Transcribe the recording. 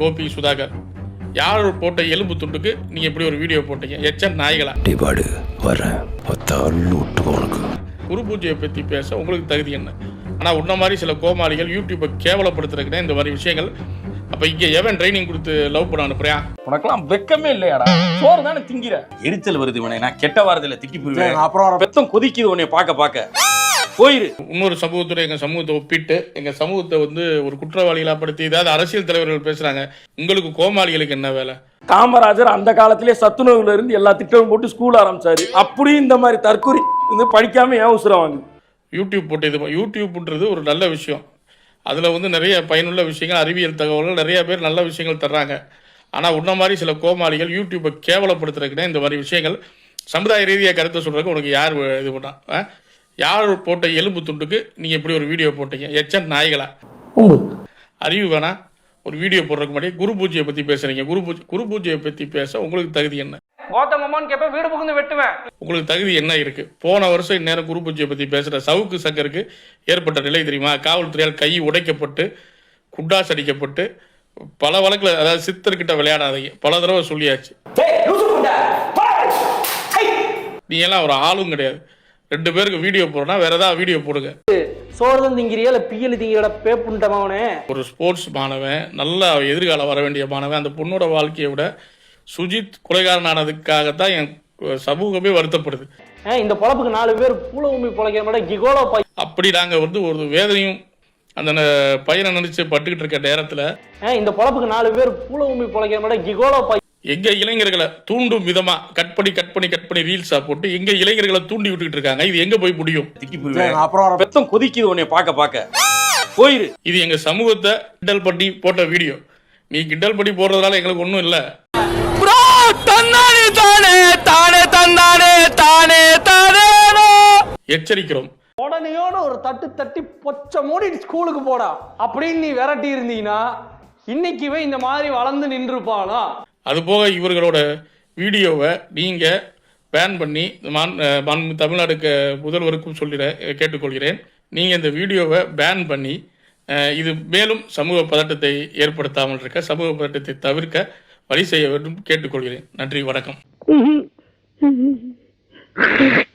கோபி சுதாகர். யார் போட்ட எலும்பு துண்டுக்கு நீங்கள் இப்படி ஒரு வீடியோ போட்டீங்க? எச்ச நாய்களா? டிபாடு வரேன். பத்தாள் விட்டு உனக்கு. குரு பூஜையை பற்றி பேச உங்களுக்கு தகுதி என்ன? ஆனால் உன்ன மாதிரி சில கோமாளிகள் யூடியூப்பை கேவலப்படுத்துறதுக்குனே இந்த மாதிரி விஷயங்கள். அப்போ இங்கே எவன் ட்ரைனிங் கொடுத்து லவ் பண்ண அனுப்புறியா? உனக்கெல்லாம் வெக்கமே இல்லையாடா? சோறு தானே திங்கிற. எரிச்சல் வருது இவனை. நான் கெட்ட வாரத்துல திட்டி போயிருவேன் அப்புறம் பெத்தம் கொதிக்குது உன்னை பார்க்க பார்க்க. போயிரு. இன்னொரு சமூகத்தோட எங்கள் சமூகத்தை ஒப்பிட்டு எங்கள் சமூகத்தை வந்து ஒரு குற்றவாளிகளாக படுத்தி ஏதாவது அரசியல் தலைவர்கள் பேசுகிறாங்க உங்களுக்கு கோமாளிகளுக்கு என்ன வேலை? காமராஜர் அந்த காலத்திலே சத்துணவுல இருந்து எல்லா திட்டமும் போட்டு ஸ்கூல் ஆரம்பிச்சாரு. அப்படியும் இந்த மாதிரி தற்கொலை வந்து படிக்காம ஏன் உசுரம் வாங்குது? யூடியூப் போட்டு இது யூடியூப்ன்றது ஒரு நல்ல விஷயம். அதில் வந்து நிறைய பயனுள்ள விஷயங்கள் அறிவியல் தகவல்கள் நிறைய பேர் நல்ல விஷயங்கள் தர்றாங்க. ஆனால் உன்ன மாதிரி சில கோமாளிகள் யூடியூப்பை கேவலப்படுத்துறதுக்குனே இந்த மாதிரி விஷயங்கள் சமுதாய ரீதியாக கருத்தை சொல்கிறதுக்கு உனக்கு யார் இது பண்ணா? யார் போட்ட எலும்பு துண்டுக்கு நீங்கள் இப்படி ஒரு வீடியோ போட்டீங்க? எச்ச நாய்களா? அறிவு வேணா ஒரு வீடியோ போடுறதுக்கு முன்னாடி குரு பூஜையை பற்றி பேசுகிறீங்க குரு பூஜை குரு பூஜையை பற்றி பேச உங்களுக்கு தகுதி என்ன? கோத்தமம்மான்னு கேட்பேன் வீடு புகுந்து வெட்டுவேன். உங்களுக்கு தகுதி என்ன இருக்கு? போன வருஷம் இந்நேரம் குரு பூஜையை பத்தி பேசுற சவுக்கு சங்கருக்கு ஏற்பட்ட நிலை தெரியுமா? காவல்துறையால் கை உடைக்கப்பட்டு குண்டாஸ் அடிக்கப்பட்டு பல வழக்குல அதாவது சித்தர்கிட்ட விளையாடாதீங்க. பல தடவை சொல்லியாச்சு. நீ எல்லாம் ஒரு ஆளும் கிடையாது. ரெண்டு பேருக்கு வீடியோ போடுறா வேற ஏதாவது வீடியோ போடுங்க. சோறுதான் திங்கிறியா இல்ல பியல் திங்கிறட பேப்புண்டமாவனே? ஒரு ஸ்போர்ட்ஸ் மாணவன் நல்ல எதிர்காலம் வர வேண்டிய மாணவன் அந்த பொண்ணோட வாழ்க்கையை விட சுஜித் கொலைகாரனானதுக்காகத்தான் என் சமூகமே வருத்தப்படுது. இந்த பொழப்புக்கு நாலு பேர் பூல உமி பொழைக்கிற மாதிரி கிகோலோ பை அப்படி நாங்கள் வந்து ஒரு வேதனையும் அந்த பையனை நினைச்சு பட்டுக்கிட்டு இருக்க நேரத்தில் இந்த பொழப்புக்கு நாலு பேர் பூல உமி பொழைக்கிற மாதிரி கிகோலோ பை எங்க இளைஞர்களை தூண்டும் விதமா கட் பண்ணி கட் பண்ணி கட் பண்ணி ரீல்ஸா போட்டு எங்க இளைஞர்களை தூண்டி விட்டுக்கிட்டு இருக்காங்க? இது எங்க போய் முடியும்? அப்புறம் பெத்தம் கொதிக்குது உன்னை பார்க்க பார்க்க. போயிரு. இது எங்க சமூகத்தை கிண்டல் பண்ணி போட்ட வீடியோ நீ கிண்டல் பண்ணி போடுறதுனால எங்களுக்கு ஒன்றும் இல்லை. தன்னானே தானே தானே தந்தானே தானே தானே எச்சரிக்கிறோம். உடனேயோட ஒரு தட்டு தட்டி பொச்ச மூடி ஸ்கூலுக்கு போடா. அப்படின்னு நீ விரட்டி இருந்தீங்கன்னா இன்னைக்கு இவன் இந்த மாதிரி வளர்ந்து நின்றுப்பானா? அதுபோக இவர்களோட வீடியோவை நீங்கள் பேன் பண்ணி மான் தமிழ்நாடு முதல்வருக்கும் சொல்லிட கேட்டுக்கொள்கிறேன். நீங்கள் இந்த வீடியோவை பேன் பண்ணி இது மேலும் சமூக பதட்டத்தை ஏற்படுத்தாமல் இருக்க சமூக பதட்டத்தை தவிர்க்க வழி செய்ய வேண்டும் கேட்டுக்கொள்கிறேன். நன்றி வணக்கம்.